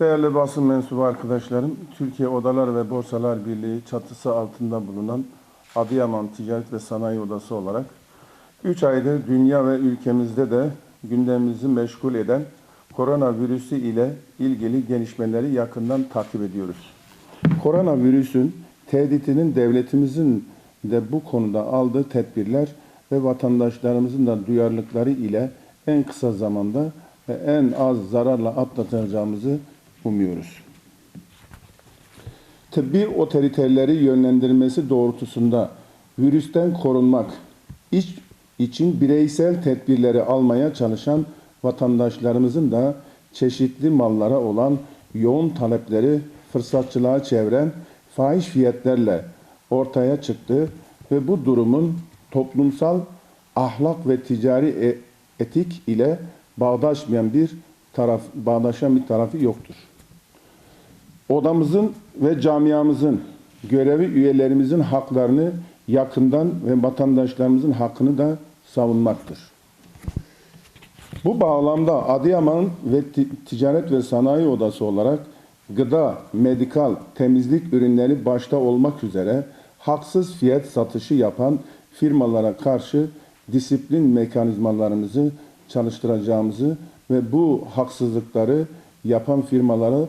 Değerli basın mensubu arkadaşlarım, Türkiye Odalar ve Borsalar Birliği çatısı altında bulunan Adıyaman Ticaret ve Sanayi Odası olarak 3 aydır dünya ve ülkemizde de gündemimizi meşgul eden koronavirüsü ile ilgili gelişmeleri yakından takip ediyoruz. Koronavirüsün tehditinin devletimizin de bu konuda aldığı tedbirler ve vatandaşlarımızın da duyarlılıkları ile en kısa zamanda ve en az zararla atlatacağımızı umuyoruz. Tıbbi otoriteleri yönlendirmesi doğrultusunda virüsten korunmak iç, için bireysel tedbirleri almaya çalışan vatandaşlarımızın da çeşitli mallara olan yoğun talepleri fırsatçılığa çeviren fahiş fiyatlarla ortaya çıktı ve bu durumun toplumsal ahlak ve ticari e- etik ile bağdaşmayan bir taraf bağdaşan bir tarafı yoktur. Odamızın ve camiamızın görevi üyelerimizin haklarını yakından ve vatandaşlarımızın hakkını da savunmaktır. Bu bağlamda Adıyaman ve Ti- Ticaret ve Sanayi Odası olarak gıda, medikal, temizlik ürünleri başta olmak üzere haksız fiyat satışı yapan firmalara karşı disiplin mekanizmalarımızı çalıştıracağımızı ve bu haksızlıkları yapan firmalara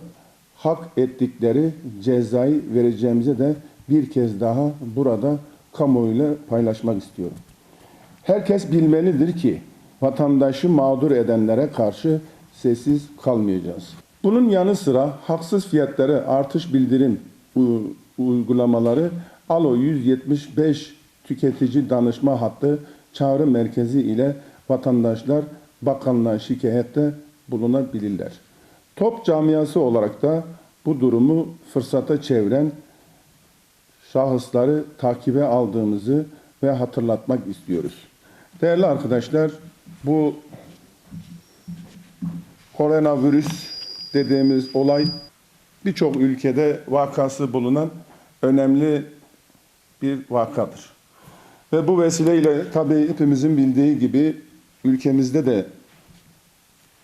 hak ettikleri cezayı vereceğimize de bir kez daha burada kamuoyuyla paylaşmak istiyorum. Herkes bilmelidir ki vatandaşı mağdur edenlere karşı sessiz kalmayacağız. Bunun yanı sıra haksız fiyatları artış bildirim uygulamaları ALO 175 tüketici danışma hattı çağrı merkezi ile vatandaşlar bakanlığa şikayette bulunabilirler. Top camiası olarak da bu durumu fırsata çeviren şahısları takibe aldığımızı ve hatırlatmak istiyoruz. Değerli arkadaşlar, bu koronavirüs dediğimiz olay birçok ülkede vakası bulunan önemli bir vakadır. Ve bu vesileyle tabii hepimizin bildiği gibi ülkemizde de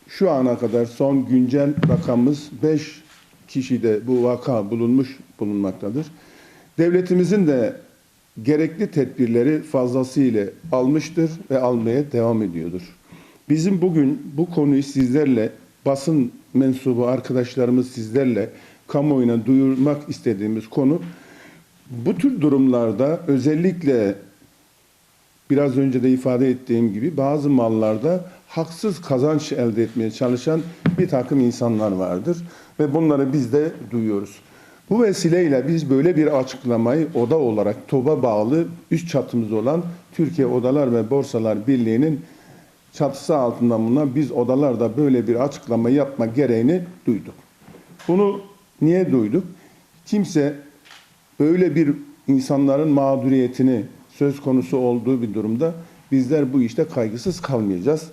şu ana kadar son güncel rakamımız 5 kişide bu vaka bulunmuş bulunmaktadır. Devletimizin de gerekli tedbirleri fazlasıyla almıştır ve almaya devam ediyordur. Bizim bugün bu konuyu sizlerle basın mensubu arkadaşlarımız sizlerle kamuoyuna duyurmak istediğimiz konu bu tür durumlarda özellikle biraz önce de ifade ettiğim gibi bazı mallarda haksız kazanç elde etmeye çalışan bir takım insanlar vardır ve bunları biz de duyuyoruz. Bu vesileyle biz böyle bir açıklamayı oda olarak TOB'a bağlı üst çatımız olan Türkiye Odalar ve Borsalar Birliği'nin çatısı altında bulunan biz odalarda böyle bir açıklama yapma gereğini duyduk. Bunu niye duyduk? Kimse böyle bir insanların mağduriyetini söz konusu olduğu bir durumda bizler bu işte kaygısız kalmayacağız.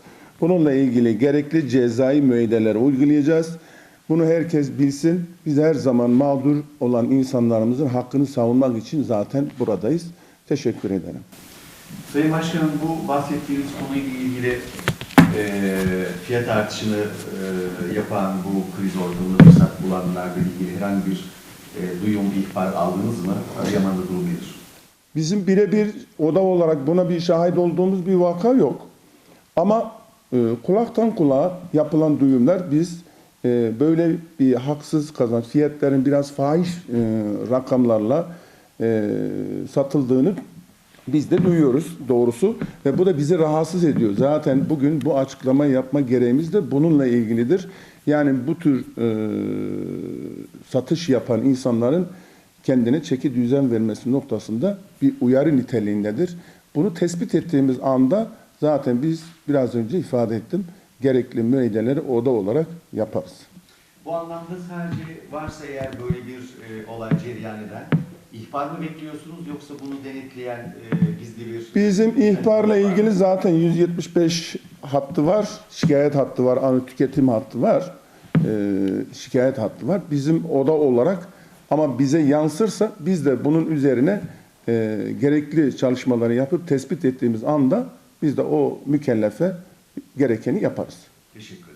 Bununla ilgili gerekli cezai müeyyideleri uygulayacağız. Bunu herkes bilsin. Biz her zaman mağdur olan insanlarımızın hakkını savunmak için zaten buradayız. Teşekkür ederim. Sayın Başkanım bu bahsettiğiniz konuyla ilgili e, fiyat artışını e, yapan bu kriz ortamında fırsat bulanlarla ilgili herhangi bir e, duyum, bir ihbar aldınız mı? Adıyaman'da durum nedir? Bizim birebir oda olarak buna bir şahit olduğumuz bir vaka yok. Ama e, kulaktan kulağa yapılan duyumlar biz e, böyle bir haksız kazanç, fiyatların biraz fahiş e, rakamlarla e, satıldığını biz de duyuyoruz doğrusu ve bu da bizi rahatsız ediyor. Zaten bugün bu açıklamayı yapma gereğimiz de bununla ilgilidir. Yani bu tür e, satış yapan insanların kendine çeki düzen vermesi noktasında bir uyarı niteliğindedir. Bunu tespit ettiğimiz anda zaten biz biraz önce ifade ettim. Gerekli müeyyideleri oda olarak yaparız. Bu anlamda sadece varsa eğer böyle bir e, olay cereyan eden ihbar mı bekliyorsunuz yoksa bunu denetleyen e, gizli bir... Bizim ihbarla ilgili zaten 175 hattı var, şikayet hattı var, anı tüketim hattı var, ee, şikayet hattı var. Bizim oda olarak ama bize yansırsa biz de bunun üzerine e, gerekli çalışmaları yapıp tespit ettiğimiz anda biz de o mükellefe gerekeni yaparız. Teşekkür.